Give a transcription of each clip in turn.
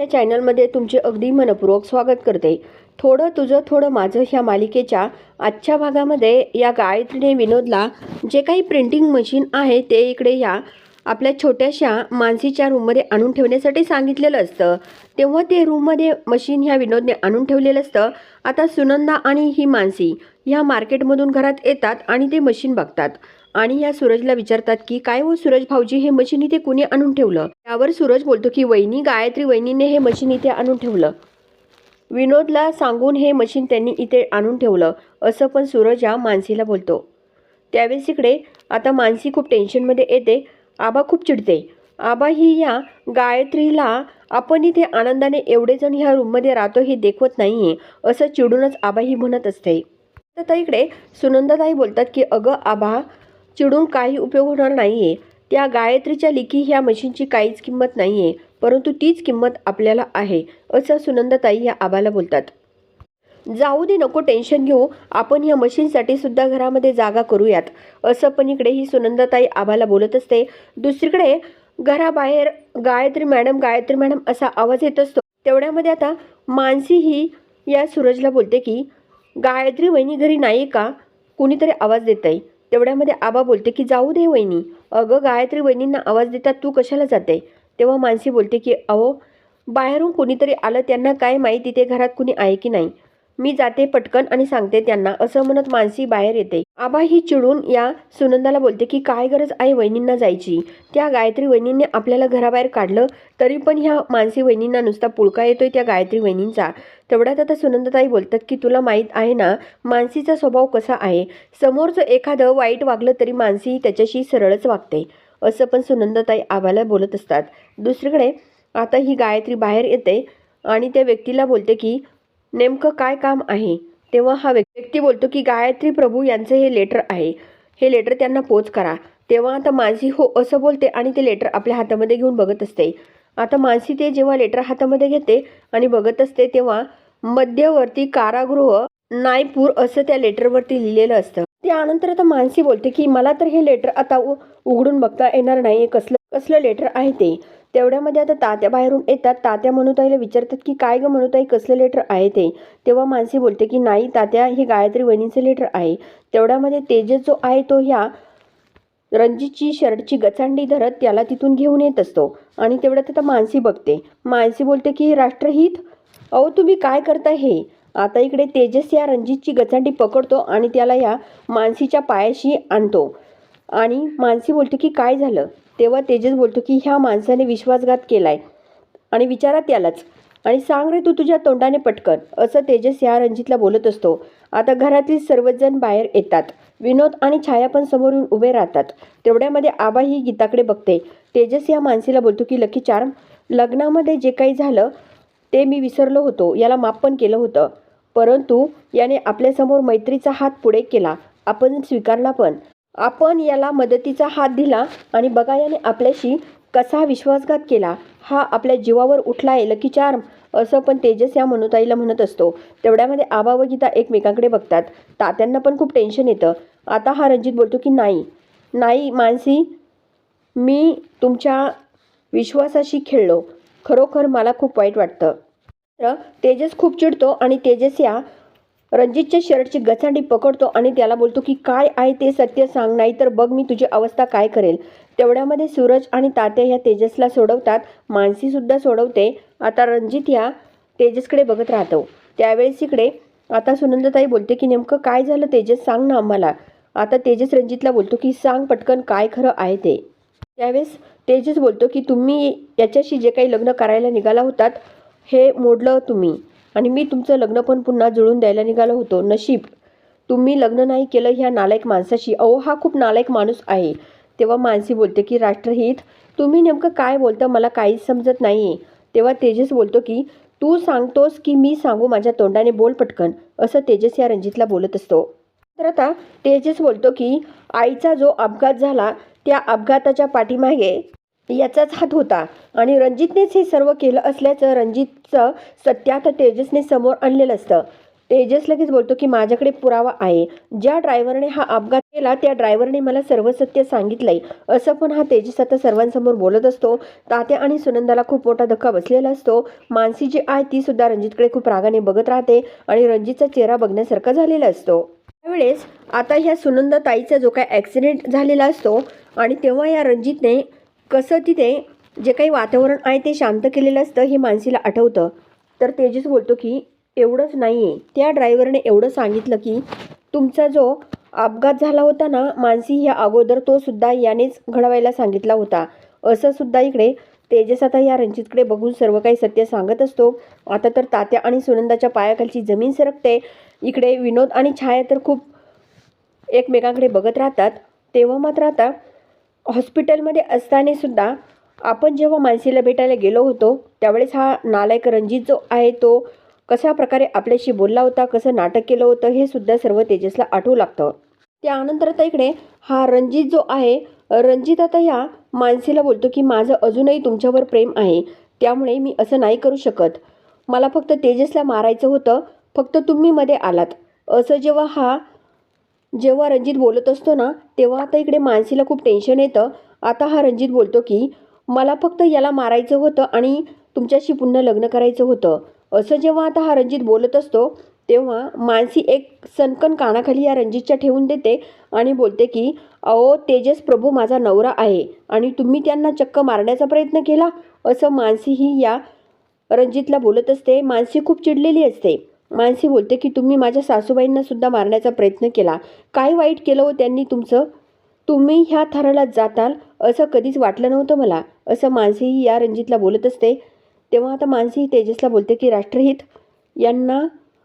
या चॅनलमध्ये तुमचे अगदी मनपूर्वक स्वागत करते. थोडं तुझं थोडं माझं ह्या मालिकेच्या आजच्या भागामध्ये या गायत्रीने विनोदला जे काही प्रिंटिंग मशीन आहे ते इकडे या आपल्या छोट्याशा मानसीच्या रूममध्ये आणून ठेवण्यासाठी सांगितलेलं असतं. तेव्हा ते रूममध्ये मशीन ह्या विनोदने आणून ठेवलेलं असतं. आता सुनंदा आणि ही मानसी ह्या मार्केटमधून घरात येतात आणि ते मशीन बघतात. आणि या सूरजला विचारतात की काय हो सूरज भाऊजी हे मशीन इथे कुणी आणून ठेवलं? त्यावर सूरज बोलतो की वहिनी गायत्री वहिनीने हे मशीन इथे आणून ठेवलं. विनोदला सांगून हे मशीन त्यांनी इथे आणून ठेवलं असं पण सूरज या मानसीला बोलतो. त्यावेळेस इकडे आता मानसी खूप टेन्शनमध्ये येते आबा खूप चिडते. आबा ही या गायत्रीला आपण इथे आनंदाने एवढे जण ह्या रूममध्ये राहतो हे देखवत नाहीये असं चिडूनच आबा ही म्हणत असते. तर इकडे सुनंदाताई बोलतात की अगं आबा चिडून काही उपयोग होणार नाही आहे त्या गायत्रीच्या लिखी ह्या मशीनची काहीच किंमत नाही आहे परंतु तीच किंमत आपल्याला आहे असं सुनंदाताई या आबाला बोलतात. जाऊ दे नको टेन्शन घेऊ आपण या मशीनसाठी सुद्धा घरामध्ये जागा करूयात असं पण इकडे ही सुनंदाताई आबाला बोलत असते. दुसरीकडे घराबाहेर गायत्री मॅडम गायत्री मॅडम असा आवाज येत असतो. तेवढ्यामध्ये आता मानसी ही या सूरजला बोलते की गायत्री वहिनी घरी नाही का? कुणीतरी आवाज देत आहे तेवढ्यामध्ये आबा बोलते की जाऊ दे वहिनी. अगं गायत्री वहिनींना आवाज देतात तू कशाला जाते? तेव्हा मानसी बोलते की अहो बाहेरून कोणीतरी आलं त्यांना काय माहीत तिथे घरात कुणी आहे की नाही? मी जाते पटकन आणि सांगते त्यांना. असं म्हणत मानसी बाहेर येते. आबा ही चिडून या सुनंदाला बोलते की काय गरज आहे वहिनींना जायची? त्या गायत्री वहिनींनी आपल्याला घराबाहेर काढलं तरी पण ह्या मानसी वहिनींना नुसता पुळका येतोय त्या गायत्री वहिनींचा. तेवढ्यात आता सुनंदाताई बोलतात की तुला माहीत आहे ना मानसीचा स्वभाव कसा आहे? समोरचं एखादं वाईट वागलं तरी मानसी त्याच्याशी सरळच वागते. असं पण सुनंदाताई आबाला बोलत असतात. दुसरीकडे आता ही गायत्री बाहेर येते आणि त्या व्यक्तीला बोलते की नेमकं काय काम आहे? तेव्हा हा व्यक्ती बोलतो की गायत्री प्रभू यांचं हे लेटर आहे. हे लेटर त्यांना पोच करा. तेव्हा आता मानसी हो असं बोलते आणि ते लेटर आपल्या हातामध्ये घेऊन बघत असते. आता मानसी ते जेव्हा लेटर हातामध्ये घेते आणि बघत असते तेव्हा मध्यवर्ती कारागृह नायपूर असं त्या लेटरवरती लिहिलेलं असतं. त्यानंतर आता मानसी बोलते की मला तर हे लेटर आता उ- उघडून बघता येणार नाही कसलं कसलं लेटर आहे ते? तेवढ्यामध्ये आता तात्या बाहेरून येतात. तात्या म्हणूताईला विचारतात की काय ग मनुताई कसलं लेटर आहे ते? तेव्हा मानसी बोलते की नाही तात्या हे गायत्री वहिनीचं लेटर आहे. तेवढ्यामध्ये तेजस जो आहे तो ह्या रणजितची शर्टची गचांडी धरत त्याला तिथून घेऊन येत असतो. आणि तेवढ्यात आता मानसी बघते. मानसी बोलते की राष्ट्रहित अहो तुम्ही काय करता हे? आता इकडे तेजस या रणजितची गचांडी पकडतो आणि त्याला या मानसीच्या पायाशी आणतो. आणि मानसी बोलते की काय झालं? तेव्हा तेजस बोलतो की ह्या माणसाने विश्वासघात केलाय. आणि विचारात यालाच. आणि सांग रे तू तुझ्या तोंडाने पटकन. असं तेजस या रणजितला बोलत असतो. आता घरातील सर्वजण बाहेर येतात. विनोद आणि छाया पण समोरून उभे राहतात. तेवढ्यामध्ये आबा ही गीताकडे बघते. तेजस या माणसीला बोलतो की लकी चार्म लग्नामध्ये जे काही झालं ते मी विसरलो होतो. याला माफ पण केलं होतं. परंतु याने आपल्यासमोर मैत्रीचा हात पुढे केला. आपण स्वीकारला पण. आपण याला मदतीचा हात दिला आणि बघा याने आपल्याशी कसा विश्वासघात केला. हा आपल्या जीवावर उठला आहे लकी चार्म असं पण तेजस या मनुताईला म्हणत असतो. तेवढ्यामध्ये आबा व गीता एकमेकांकडे बघतात. तात्यांना पण खूप टेन्शन येतं. आता हा रणजित बोलतो की नाही. नाही मानसी मी तुमच्या विश्वासाशी खेळलो. खरोखर मला खूप वाईट वाटतं. तर तेजस खूप चिडतो आणि तेजस या रणजितच्या शर्टची गचांडी पकडतो आणि त्याला बोलतो की काय आहे ते सत्य सांग नाही तर बघ मी तुझी अवस्था काय करेल. तेवढ्यामध्ये सूरज आणि तात्या ह्या तेजसला सोडवतात. मानसीसुद्धा सोडवते. आता रणजित ह्या तेजसकडे बघत राहतो. त्यावेळेस इकडे आता सुनंदताई बोलते की नेमकं काय झालं तेजस? सांग ना आम्हाला. आता तेजस रणजितला बोलतो की सांग पटकन काय खरं आहे ते. त्यावेळेस तेजस बोलतो की तुम्ही याच्याशी जे काही लग्न करायला निघाला होतात हे मोडलं तुम्ही. आणि मी तुमचं लग्न पण पुन्हा जुळून द्यायला निघालो होतो. नशीब तुम्ही लग्न नाही केलं ह्या नालायक माणसाशी. अहो हा खूप नालायक माणूस आहे. तेव्हा मानसी बोलते की राष्ट्रहित तुम्ही नेमकं काय बोलता मला काहीच समजत नाही. तेव्हा तेजस बोलतो की तू सांगतोस की मी सांगू माझ्या तोंडाने बोल पटकन असं तेजस या रणजितला बोलत असतो. तर आता तेजस बोलतो की आईचा जो अपघात झाला त्या अपघाताच्या पाठीमागे याचाच हात होता. आणि रणजितनेच हे सर्व केलं असल्याचं रणजितचं सत्यात तेजसने समोर आणलेलं असतं. तेजस लगेच बोलतो की माझ्याकडे पुरावा आहे. ज्या ड्रायव्हरने हा अपघात केला त्या ड्रायव्हरने मला सर्व सत्य सांगितलंय. असं पण हा तेजस आता सर्वांसमोर बोलत असतो. तात्या आणि सुनंदाला खूप मोठा धक्का बसलेला असतो. मानसी जी आहे ती सुद्धा रणजितकडे खूप रागाने बघत राहते आणि रणजितचा चेहरा बघण्यासारखा झालेला असतो. त्यावेळेस आता ह्या सुनंदा ताईचा जो काय ॲक्सिडेंट झालेला असतो आणि तेव्हा या रणजितने कसं तिथे जे काही वातावरण आहे ते शांत केलेलं असतं हे मानसीला आठवतं. तर तेजस बोलतो की एवढंच नाही आहे त्या ड्रायव्हरने एवढं सांगितलं की तुमचा जो अपघात झाला होता ना मानसी ह्या अगोदर तो सुद्धा यानेच घडवायला सांगितला होता. असं सुद्धा इकडे तेजस आता या रणजितकडे बघून सर्व काही सत्य सांगत असतो. आता तर तात्या आणि सुनंदाच्या पायाखालची जमीन सरकते. इकडे विनोद आणि छाया तर खूप एकमेकांकडे बघत राहतात. तेव्हा मात्र आता हॉस्पिटलमध्ये असताना सुद्धा आपण जेव्हा मानसीला भेटायला गेलो होतो त्यावेळेस हा नालायक रणजित जो आहे तो कशा प्रकारे आपल्याशी बोलला होता कसं नाटक केलं होतं हे सुद्धा सर्व तेजसला आठवू लागतं. त्यानंतर आता इकडे हा रणजित जो आहे रणजित आता या मानसीला बोलतो की माझं अजूनही तुमच्यावर प्रेम आहे त्यामुळे मी असं नाही करू शकत. मला फक्त तेजसला मारायचं होतं फक्त तुम्ही मध्ये आलात. असं जेव्हा हा जेव्हा रणजित बोलत असतो ना तेव्हा आता इकडे मानसीला खूप टेन्शन येतं. आता हा रणजित बोलतो की मला फक्त याला मारायचं होतं आणि तुमच्याशी पुन्हा लग्न करायचं होतं. असं जेव्हा आता हा रणजित बोलत असतो तेव्हा मानसी एक सनकन कानाखाली या रणजितच्या ठेवून देते आणि बोलते की अहो तेजस प्रभू माझा नवरा आहे आणि तुम्ही त्यांना चक्क मारण्याचा प्रयत्न केला? असं मानसी ही या रणजितला बोलत असते. मानसी खूप चिडलेली असते. मानसी बोलते की तुम्ही माझ्या सासूबाईंना सुद्धा मारण्याचा प्रयत्न केला. काय वाईट केलं हो त्यांनी तुमचं? तुम्ही ह्या थराला जाताल असं कधीच वाटलं नव्हतं मला. असं मानसीही या रणजितला बोलत असते. तेव्हा आता मानसी तेजसला बोलते की राष्ट्रहित यांना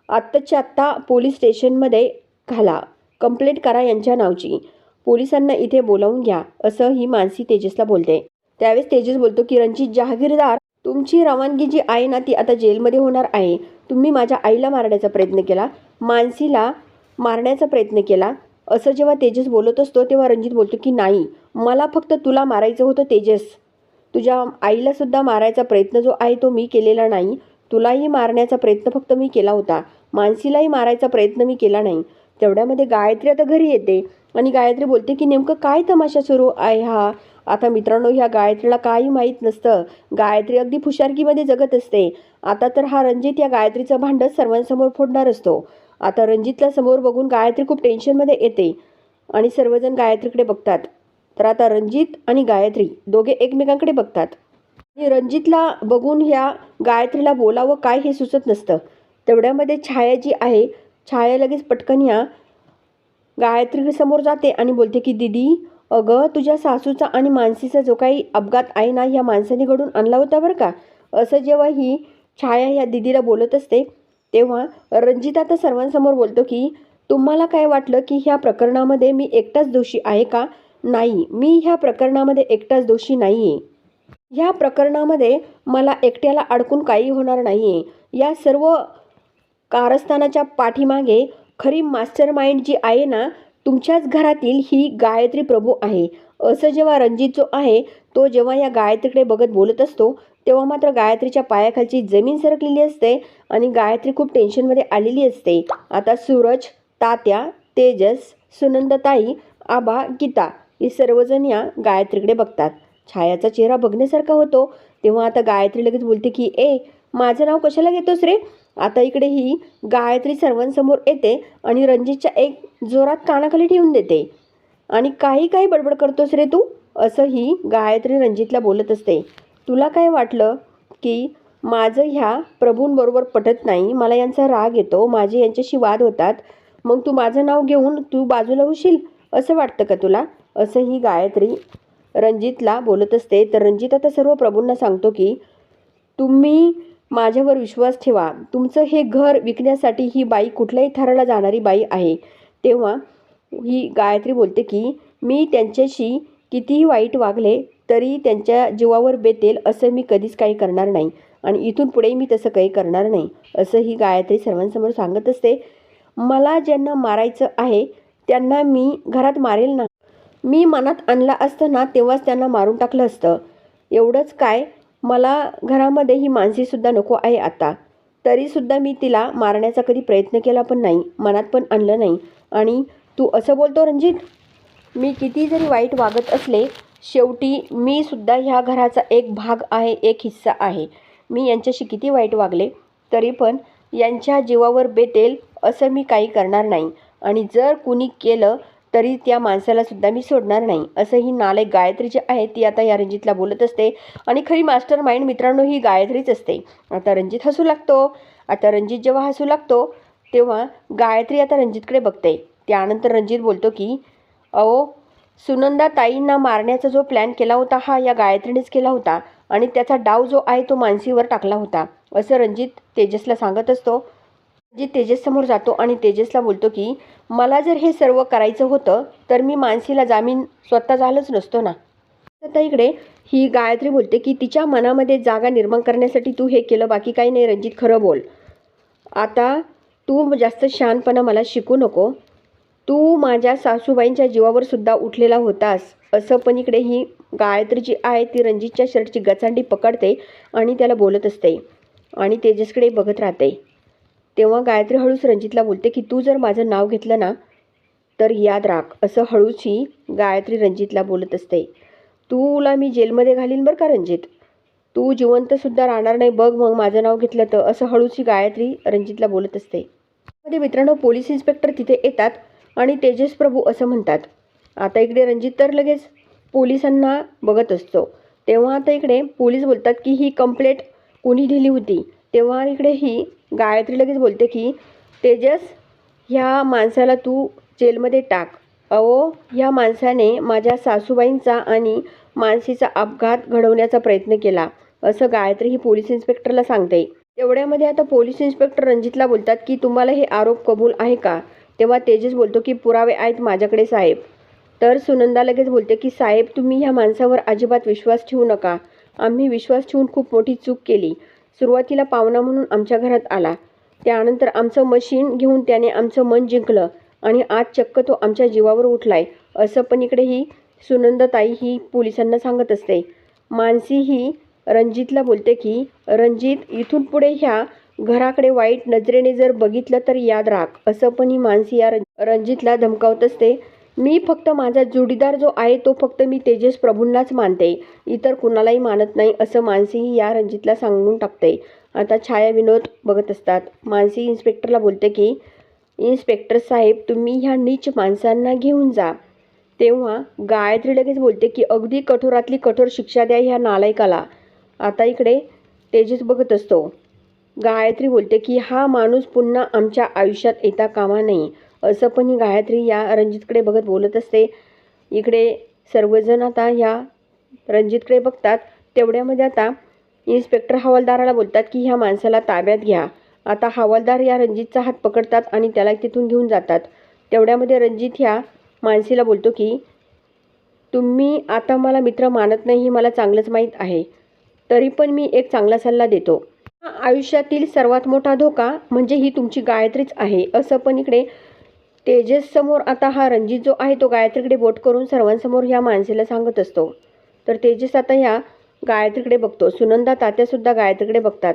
आत्ताच्या आत्ता पोलीस स्टेशनमध्ये घाला. कंप्लेंट करा यांच्या नावची. पोलिसांना इथे बोलावून घ्या असं ही मानसी तेजसला बोलते. त्यावेळेस तेजस बोलतो की रणजित जहागीरदार तुमची रवानगी जी आहे ना ती आता जेलमध्ये होणार आहे. तुम्ही माझ्या आईला मारण्याचा प्रयत्न केला मानसीला मारण्याचा प्रयत्न केला. असं जेव्हा तेजस बोलत असतो तेव्हा रणजित बोलतो की नाही मला फक्त तुला मारायचं होतं तेजस. तुझ्या आईलासुद्धा मारायचा प्रयत्न जो आहे तो मी केलेला नाही. तुलाही मारण्याचा प्रयत्न फक्त मी केला होता. मानसीलाही मारायचा प्रयत्न मी केला नाही. तेवढ्यामध्ये गायत्री आता घरी येते. आणि गायत्री बोलते की नेमकं काय तमाशा सुरू आहे हा? आता मित्रांनो ह्या गायत्रीला काही माहीत नसतं. गायत्री अगदी फुशारकीमध्ये जगत असते. आता तर हा रणजित या गायत्रीचं भांडं सर्वांसमोर फोडणार असतो. आता रणजितला समोर बघून गायत्री खूप टेन्शनमध्ये येते आणि सर्वजण गायत्रीकडे बघतात. तर आता रणजित आणि गायत्री दोघे एकमेकांकडे बघतात. आणि रणजितला बघून ह्या गायत्रीला बोलावं काय हे सुचत नसतं. तेवढ्यामध्ये छाया जी आहे. छाया लगेच पटकन ह्या गायत्री समोर जाते आणि बोलते की दिदी अगं तुझ्या सासूचा आणि मानसीचा जो काही अपघात आहे ना ह्या माणसाने घडून आणला होता बरं का? असं जेव्हा ही छाया ह्या दिदीला बोलत असते तेव्हा रणजित आता सर्वांसमोर बोलतो की तुम्हाला काय वाटलं की ह्या प्रकरणामध्ये मी एकटाच दोषी आहे का? नाही मी ह्या प्रकरणामध्ये एकटाच दोषी नाही आहे ह्या प्रकरणामध्ये मला एकट्याला अडकून काही होणार नाही आहे या सर्व कारस्थानाच्या पाठीमागे खरी मास्टर माइंड जी आहे ना तुमच्याच घरातील ही गायत्री प्रभू आहे. असं जेव्हा रणजित जो आहे तो जेव्हा या गायत्रीकडे बघत बोलत असतो तेव्हा मात्र गायत्रीच्या पायाखालची जमीन सरकलेली असते आणि गायत्री खूप टेन्शनमध्ये आलेली असते. आता सूरज तात्या तेजस सुनंदताई आबा गीता हे सर्वजण या गायत्रीकडे बघतात. छायाचा चेहरा बघण्यासारखा होतो. तेव्हा आता गायत्री लगेच बोलते की ए माझं नाव कशाला घेतोस रे? आता इकडे ही गायत्री सर्वांसमोर येते आणि रणजितच्या एक जोरात कानाखाली ठेवून देते. आणि काही काही बडबड करतोस रे तू? असं ही गायत्री रणजितला बोलत असते. तुला काय वाटलं की माझं ह्या प्रभूंबरोबर पटत नाही? मला यांचा राग येतो. माझे यांच्याशी वाद होतात. मग तू माझं नाव घेऊन तू बाजूला होशील असं वाटतं का तुला? असं ही गायत्री रणजितला बोलत असते. तर रणजित आता सर्व प्रभूंना सांगतो की तुम्ही माझ्यावर विश्वास ठेवा. तुमचं हे घर विकण्यासाठी ही बाई कुठल्याही थराला जाणारी बाई आहे. तेव्हा ही गायत्री बोलते की मी त्यांच्याशी कितीही वाईट वागले तरी त्यांच्या जीवावर बेतेल असं मी कधीच काही करणार नाही. आणि इथून पुढे मी तसं काही करणार नाही असं ही गायत्री सर्वांसमोर सांगत असते. मला ज्यांना मारायचं आहे त्यांना मी घरात मारेल ना? मी मनात आणला असतं ना तेव्हाच त्यांना मारून टाकलं असतं. एवढंच काय मला घरामध्ये ही मानसीसुद्धा नको आहे आता. तरीसुद्धा मी तिला मारण्याचा कधी प्रयत्न केला पण नाही मनात पण आणलं नाही. आणि तू असं बोलतो रणजित? मी किती जरी वाईट वागत असले शेवटी मी सुद्धा ह्या घराचा एक भाग आहे एक हिस्सा आहे. मी यांच्याशी किती वाईट वागले तरी पण यांच्या जीवावर बेतेल असं मी काही करणार नाही. आणि जर कुणी केलं तरी त्या माणसाला सुद्धा मी सोडणार नाही. असं ही नालायक गायत्री जी आहे ती आता या रणजितला बोलत असते. आणि खरी मास्टर माइंड मित्रांनो ही गायत्रीच असते. आता रणजित हसू लागतो. आता रणजित जेव्हा हसू लागतो तेव्हा गायत्री आता रणजितकडे बघते. त्यानंतर रणजित बोलतो की अहो सुनंदा ताईंना मारण्याचा जो प्लॅन केला होता हा या गायत्रीनेच केला होता. आणि त्याचा डाव जो आहे तो मानसीवर टाकला होता. असं रणजित तेजसला सांगत असतो. जी तेजससमोर जातो आणि तेजसला बोलतो की मला जर हे सर्व करायचं होतं तर मी मानसीला जामीन स्वतः झालंच नसतो ना. आता इकडे ही गायत्री बोलते की तिच्या मनामध्ये जागा निर्माण करण्यासाठी तू हे केलं बाकी काही नाही रणजित खरं बोल. आता तू जास्त शहाणपणा मला शिकू नको. तू माझ्या सासूबाईंच्या जीवावर सुद्धा उठलेला होतास. असं पण इकडे ही गायत्री जी आहे ती रणजितच्या शर्टची गचांडी पकडते आणि त्याला बोलत असते आणि तेजसकडे बघत राहते. तेव्हा गायत्री हळूच रणजितला बोलते की तू जर माझं नाव घेतलं ना तर याद राख. असं हळूच ही गायत्री रणजितला बोलत असते. तूला मी जेलमध्ये घालीन बरं का रणजित? तू जिवंतसुद्धा राहणार नाही बघ मग माझं नाव घेतलं तर. असं हळूच ही गायत्री रणजितला बोलत असते. मध्ये मित्रांनो पोलीस इन्स्पेक्टर तिथे येतात आणि तेजस प्रभू असं म्हणतात. आता इकडे रणजित तर लगेच पोलिसांना बघत असतो. तेव्हा आता इकडे पोलीस बोलतात की ही कंप्लेंट कोणी दिली होती? तेव्हा इकडे ही गायत्री लगेच बोलते की तेजस ह्या माणसाला तू जेलमध्ये टाक. अहो ह्या माणसाने माझ्या सासूबाईंचा आणि मानसीचा अपघात घडवण्याचा प्रयत्न केला असं गायत्री ही पोलीस इन्स्पेक्टरला सांगते. तेवढ्यामध्ये आता पोलीस इन्स्पेक्टर रणजितला बोलतात की तुम्हाला हे आरोप कबूल आहे का? तेव्हा तेजस बोलतो की पुरावे आहेत माझ्याकडे साहेब. तर सुनंदा लगेच बोलते की साहेब तुम्ही ह्या माणसावर अजिबात विश्वास ठेवू नका. आम्ही विश्वास ठेवून खूप मोठी चूक केली. सुरुवातीला पाहुणा म्हणून आमच्या घरात आला. त्यानंतर आमचं मशीन घेऊन त्याने आमचं मन जिंकलं आणि आज चक्क तो आमच्या जीवावर उठलाय. असं पण इकडे ही ही पोलिसांना सांगत असते. मानसी ही रणजितला बोलते की रणजित इथून पुढे ह्या घराकडे वाईट नजरेने जर बघितलं तर याद राख. असं पण ही मानसी या रणजितला धमकावत असते. मी फक्त माझा जोडीदार जो आहे तो फक्त मी तेजस प्रभूंनाच मानते. इतर कुणालाही मानत नाही असं मानसीही या रणजितला सांगून टाकते. आता छाया विनोद बघत असतात. मानसी इन्स्पेक्टरला बोलते की इन्स्पेक्टर साहेब तुम्ही ह्या नीच माणसांना घेऊन जा. तेव्हा गायत्री लगेच बोलते की अगदी कठोरातली कठोर शिक्षा द्या ह्या नालायकाला. आता इकडे तेजस बघत असतो. गायत्री बोलते की हा माणूस पुन्हा आमच्या आयुष्यात येता कामा नाही असं पण ही गायत्री या रणजितकडे बघत बोलत असते. इकडे सर्वजण आता ह्या रणजितकडे बघतात. तेवढ्यामध्ये आता इन्स्पेक्टर हवालदाराला बोलतात की ह्या माणसाला ताब्यात घ्या. आता हवालदार या रणजितचा हात पकडतात आणि त्याला तिथून घेऊन जातात. तेवढ्यामध्ये रणजित ह्या मानसीला बोलतो की तुम्ही आता मला मित्र मानत नाही हे मला चांगलंच माहीत आहे. तरी पण मी एक चांगला सल्ला देतो. आयुष्यातील सर्वात मोठा धोका म्हणजे ही तुमची गायत्रीच आहे. असं पण इकडे तेजससमोर आता हा रणजित जो आहे तो गायत्रीकडे बोट करून सर्वांसमोर ह्या माणसेला सांगत असतो. तर तेजस आता ह्या गायत्रीकडे बघतो. सुनंदा तात्यासुद्धा गायत्रीकडे बघतात.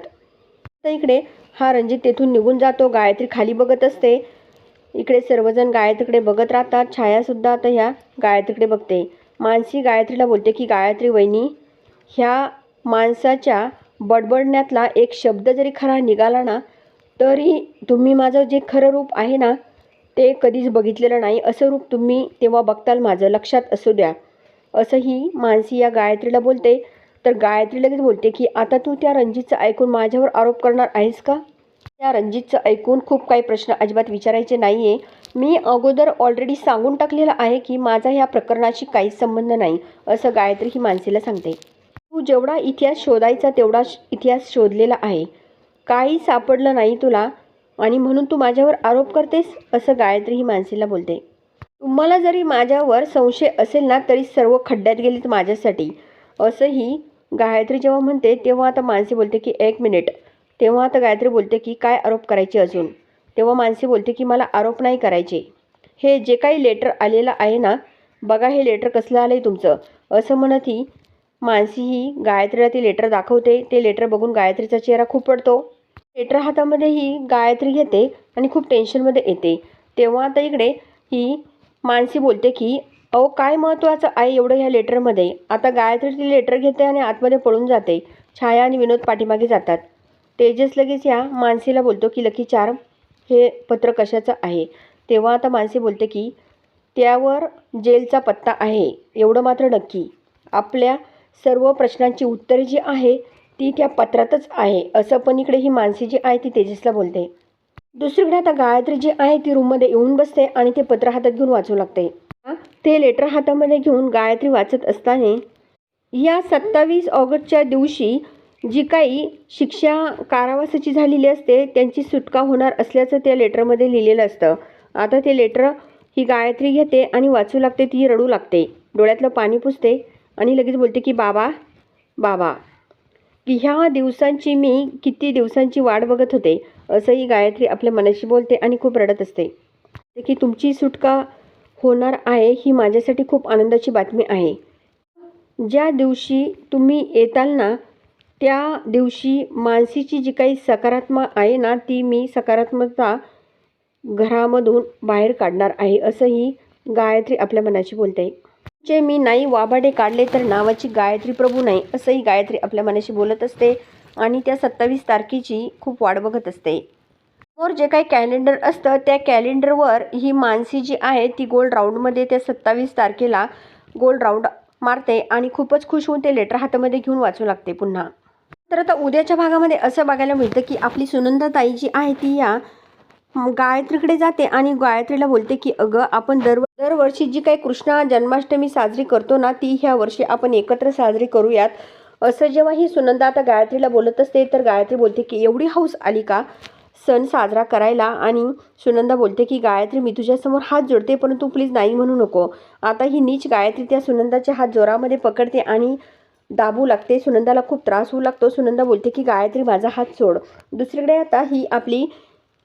आता इकडे हा रणजित तेथून निघून जातो. गायत्री खाली बघत असते. इकडे सर्वजण गायत्रीकडे बघत राहतात. छायासुद्धा आता ह्या गायत्रीकडे बघते. मानसी गायत्रीला बोलते की गायत्री वहिनी ह्या माणसाच्या बडबडण्यातला एक शब्द जरी खरा निघाला ना तरी तुम्ही माझं जे खरं रूप आहे ना ते कधीच बघितलेलं नाही. असं रूप तुम्ही तेव्हा बघताल माझं. लक्षात असू द्या. असंही मानसी या गायत्रीला बोलते. तर गायत्री लगेच बोलते की आता तू त्या रणजितचं ऐकून माझ्यावर आरोप करणार आहेस का? त्या रणजितचं ऐकून खूप काही प्रश्न अजिबात विचारायचे नाही आहे मी अगोदर ऑलरेडी सांगून टाकलेलं आहे की माझा ह्या प्रकरणाशी काहीच संबंध नाही असं गायत्री ही मानसीला सांगते. तू जेवढा इतिहास शोधायचा तेवढा इतिहास शोधलेला आहे. काही सापडलं नाही तुला. आणि म्हणून तू माझ्यावर आरोप करतेस? असं गायत्री ही मानसीला बोलते. तुम्हाला जरी माझ्यावर संशय असेल ना तरी सर्व खड्ड्यात गेलीत माझ्यासाठी. असंही गायत्री जेव्हा म्हणते तेव्हा आता मानसी बोलते की एक मिनिट. तेव्हा आता गायत्री बोलते की काय आरोप करायचे अजून? तेव्हा मानसी बोलते की मला आरोप नाही करायचे. हे जे काही लेटर आलेलं आहे ना बघा हे लेटर कसलं आलं आहे तुमचं. असं म्हणत ही मानसी ही गायत्रीला ते लेटर दाखवते. ते लेटर बघून गायत्रीचा चेहरा खूप पडतो लेटर हातामध्ये ही गायत्री घेते आणि खूप टेन्शनमध्ये येते. तेव्हा आता इकडे ही मानसी बोलते की अहो काय महत्त्वाचं आहे एवढं ह्या लेटरमध्ये? आता गायत्री ती लेटर घेते आणि आतमध्ये पळून जाते. छाया आणि विनोद पाठीमागे जातात. तेजस लगेच ह्या मानसीला बोलतो की लकी चार हे पत्र कशाचं आहे? तेव्हा आता मानसी बोलते की त्यावर जेलचा पत्ता आहे. एवढं मात्र नक्की. आपल्या सर्व प्रश्नांची उत्तरे जी आहे ती त्या पत्रातच आहे. असं पण इकडे ही मानसी जी आहे ती तेजसला बोलते. दुसरीकडे आता गायत्री जी आहे ती रूममध्ये येऊन बसते आणि ते पत्र हातात घेऊन वाचू लागते. ते लेटर हातामध्ये घेऊन गायत्री वाचत असताना या सत्तावीस ऑगस्टच्या दिवशी जी काही शिक्षा कारावासाची झालेली असते त्यांची सुटका होणार असल्याचं त्या लेटरमध्ये लिहिलेलं असतं. आता ते लेटर ही गायत्री घेते आणि वाचू लागते ती रडू लागते. डोळ्यातलं पाणी पुसते आणि लगेच बोलते की बाबा बाबा की ह्या दिवसांची मी किती दिवसांची वाट बघत होते असंही गायत्री आपल्या मनाशी बोलते आणि खूप रडत असते. की तुमची सुटका होणार आहे ही माझ्यासाठी खूप आनंदाची बातमी आहे. ज्या दिवशी तुम्ही येताल ना त्या दिवशी मानसीची जी काही सकारात्मक आहे ना ती मी सकारात्मकता घरामधून बाहेर काढणार आहे असंही गायत्री आपल्या मनाशी बोलते. जे मी नाही वाभाडे काढले तर नावाची गायत्री प्रभू नाही असंही गायत्री आपल्या मनाशी बोलत असते आणि त्या सत्तावीस तारखेची खूप वाट बघत असते. समोर जे काही कॅलेंडर असतं त्या कॅलेंडरवर ही मानसी जी आहे ती गोल राऊंडमध्ये त्या सत्तावीस तारखेला गोल राऊंड मारते आणि खूपच खुश होऊन ते लेटर हातामध्ये घेऊन वाचू लागते पुन्हा. तर आता उद्याच्या भागामध्ये असं बघायला मिळतं की आपली सुनंदाताई जी आहे ती या गायत्रीकडे जाते आणि गायत्रीला बोलते की अगं आपण दर दरवर्षी जी काही कृष्णा जन्माष्टमी साजरी करतो ना ती ह्या वर्षी आपण एकत्र साजरी करूयात. असं जेव्हा ही सुनंदा आता गायत्रीला बोलत असते तर गायत्री बोलते की एवढी हौस आली का सण साजरा करायला? आणि सुनंदा बोलते की गायत्री मी तुझ्यासमोर हात जोडते परंतु प्लीज नाही म्हणू नको. आता ही नीच गायत्री त्या सुनंदाच्या हात जोरामध्ये पकडते आणि दाबू लागते. सुनंदाला खूप त्रास होऊ लागतो. सुनंदा बोलते की गायत्री माझा हात सोड दुसरीकडे आता ही आपली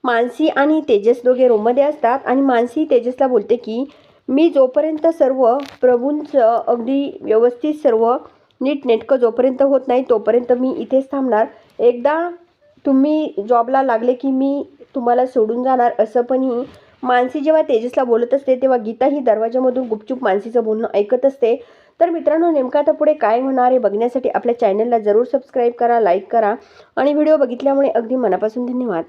मानसी आणि तेजस दोघे रूममध्ये असतात. आणि मानसी तेजसला बोलते की मी जोपर्यंत सर्व प्रभूंचं अगदी व्यवस्थित सर्व नीटनेटकं जोपर्यंत होत नाही तोपर्यंत मी इथेच थांबणार. एकदा तुम्ही जॉबला लागले की मी तुम्हाला सोडून जाणार. असं पण ही मानसी जेव्हा तेजसला बोलत असते तेव्हा गीता ही दरवाजामधून गुपचूप मानसीचं बोलणं ऐकत असते. तर मित्रांनो नेमका आता पुढे काय होणार आहे बघण्यासाठी आपल्या चॅनलला जरूर सबस्क्राईब करा लाईक करा आणि व्हिडिओ बघितल्यामुळे अगदी मनापासून धन्यवाद.